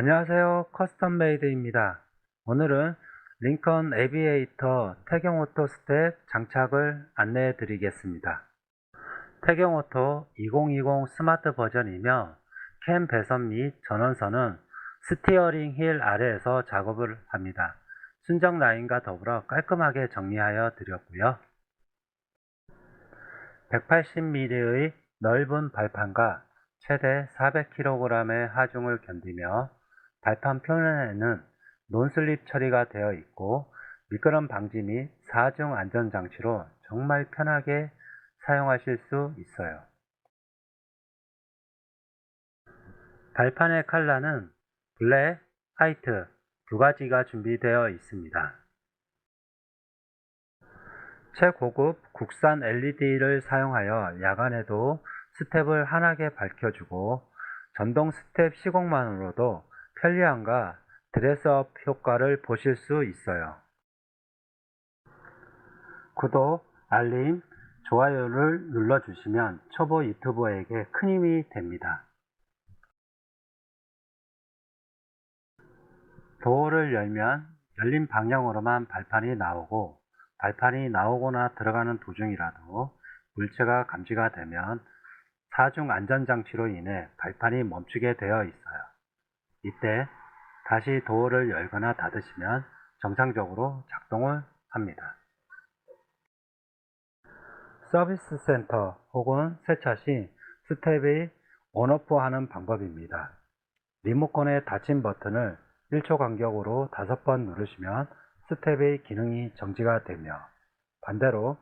안녕하세요. 커스텀 메이드입니다. 오늘은 링컨 에비에이터 태경오토 스텝 장착을 안내해 드리겠습니다. 태경오토 2020 스마트 버전이며 캠 배선 및 전원선은 스티어링 힐 아래에서 작업을 합니다. 순정 라인과 더불어 깔끔하게 정리하여 드렸고요. 180mm의 넓은 발판과 최대 400kg의 하중을 견디며 발판 표면에는 논슬립 처리가 되어 있고 미끄럼 방지 및 4중 안전 장치로 정말 편하게 사용하실 수 있어요. 발판의 컬러는 블랙, 화이트 두 가지가 준비되어 있습니다. 최고급 국산 LED를 사용하여 야간에도 스텝을 환하게 밝혀주고 전동 스텝 시공만으로도 편리함과 드레스업 효과를 보실 수 있어요. 구독, 알림, 좋아요를 눌러주시면 초보 유튜버에게 큰 힘이 됩니다. 도어를 열면 열린 방향으로만 발판이 나오고 발판이 나오거나 들어가는 도중이라도 물체가 감지가 되면 사중 안전장치로 인해 발판이 멈추게 되어 있어요. 이때 다시 도어를 열거나 닫으시면 정상적으로 작동을 합니다. 서비스 센터 혹은 세차 시 스텝이 온오프 하는 방법입니다. 리모컨의 닫힌 버튼을 1초 간격으로 5번 누르시면 스텝의 기능이 정지가 되며 반대로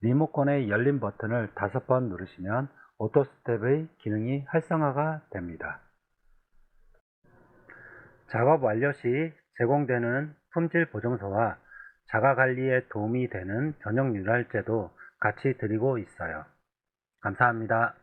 리모컨의 열린 버튼을 5번 누르시면 오토 스텝의 기능이 활성화가 됩니다. 작업 완료 시 제공되는 품질 보증서와 자가 관리에 도움이 되는 전용 윤활제도 같이 드리고 있어요. 감사합니다.